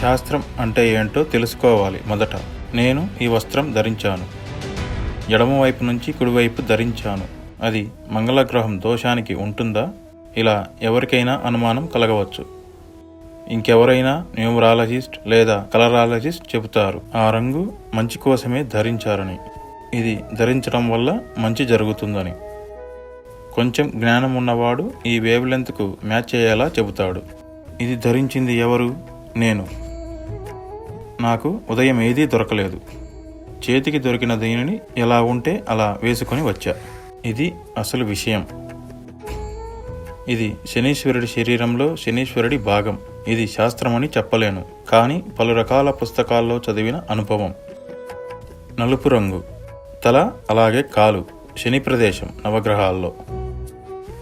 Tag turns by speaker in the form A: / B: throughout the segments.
A: శాస్త్రం అంటే ఏంటో తెలుసుకోవాలి. మొదట నేను ఈ వస్త్రం ధరించాను. ఎడమవైపు నుంచి కుడివైపు ధరించాను. అది మంగళగ్రహం దోషానికి ఉంటుందా? ఇలా ఎవరికైనా అనుమానం కలగవచ్చు. ఇంకెవరైనా న్యూమరాలజిస్ట్ లేదా కలరాలజిస్ట్ చెబుతారు. ఆ రంగు మంచి కోసమే ధరించారని. ఇది ధరించడం వల్ల మంచి జరుగుతుందని. కొంచెం జ్ఞానం ఉన్నవాడు ఈ వేవ్ లెంత్కు మ్యాచ్ అయ్యేలా చెబుతాడు. ఇది ధరించింది ఎవరు? నేను. నాకు ఉదయం ఏదీ దొరకలేదు. చేతికి దొరికిన దీనిని ఎలా ఉంటే అలా వేసుకొని వచ్చా. ఇది అసలు విషయం. ఇది శనీశ్వరుడి శరీరంలో శనీశ్వరుడి భాగం. ఇది శాస్త్రమని చెప్పలేను. కానీ పలు రకాల పుస్తకాల్లో చదివిన అనుభవం. నలుపు రంగు. తల అలాగే కాలు. శని ప్రదేశం నవగ్రహాల్లో.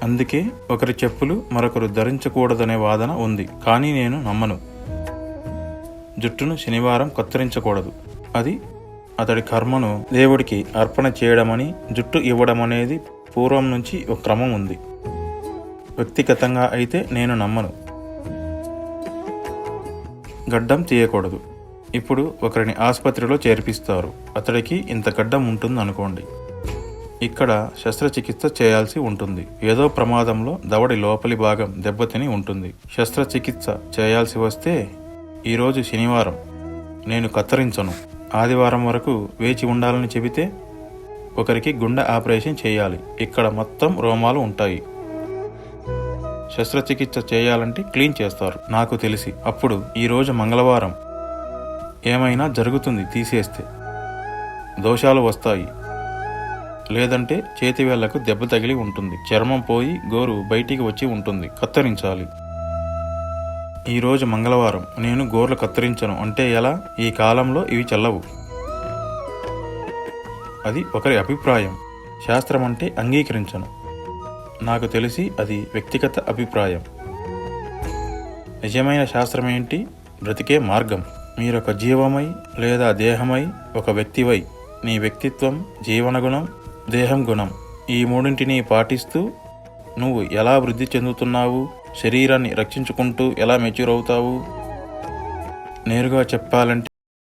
A: అందుకే ఒకరి చెప్పులు మరొకరు ధరించకూడదనే వాదన ఉంది. కానీ నేను నమ్మను. జుట్టును శనివారం కత్తిరించకూడదు. అది అతడి కర్మను దేవుడికి అర్పణ చేయడమని జుట్టు ఇవ్వడం అనేది పూర్వం నుంచి ఒక క్రమం ఉంది. వ్యక్తిగతంగా అయితే నేను నమ్మను. గడ్డం తీయకూడదు. ఇప్పుడు ఒకరిని ఆసుపత్రిలో చేర్పిస్తారు. అతడికి ఇంత గడ్డం ఉంటుంది అనుకోండి ఇక్కడ శస్త్రచికిత్స చేయాల్సి ఉంటుంది. ఏదో ప్రమాదంలో దవడి లోపలి భాగం దెబ్బతిని ఉంటుంది. శస్త్రచికిత్స చేయాల్సి వస్తే ఈరోజు శనివారం. నేను కత్తిరించను. ఆదివారం వరకు వేచి ఉండాలని చెబితే ఒకరికి గుండె ఆపరేషన్ చేయాలి. ఇక్కడ మొత్తం రోమాలు ఉంటాయి. శస్త్రచికిత్స చేయాలంటే క్లీన్ చేస్తారు. నాకు తెలిసి అప్పుడు ఈరోజు మంగళవారం. ఏమైనా జరుగుతుంది తీసేస్తే. దోషాలు వస్తాయి. లేదంటే చేతివేళ్ళకు దెబ్బ తగిలి ఉంటుంది. చర్మం పోయి గోరు బయటికి వచ్చి ఉంటుంది. కత్తిరించాలి. ఈరోజు మంగళవారం నేను గోర్లు కత్తిరించను. అంటే ఎలా? ఈ కాలంలో ఇవి చెల్లవు. అది ఒకరి అభిప్రాయం. శాస్త్రం అంటే అంగీకరించను. నాకు తెలిసి అది వ్యక్తిగత అభిప్రాయం. నిజమైన శాస్త్రం ఏంటి బ్రతికే మార్గం. మీరొక జీవమై లేదా దేహమై ఒక వ్యక్తివై నీ వ్యక్తిత్వం జీవన గుణం దేహం గుణం ఈ మూడింటిని పాటిస్తూ నువ్వు ఎలా వృద్ధి చెందుతున్నావు? శరీరాన్ని రక్షించుకుంటూ ఎలా మెచ్యూర్ అవుతావు? నేరుగా చెప్పాలంటే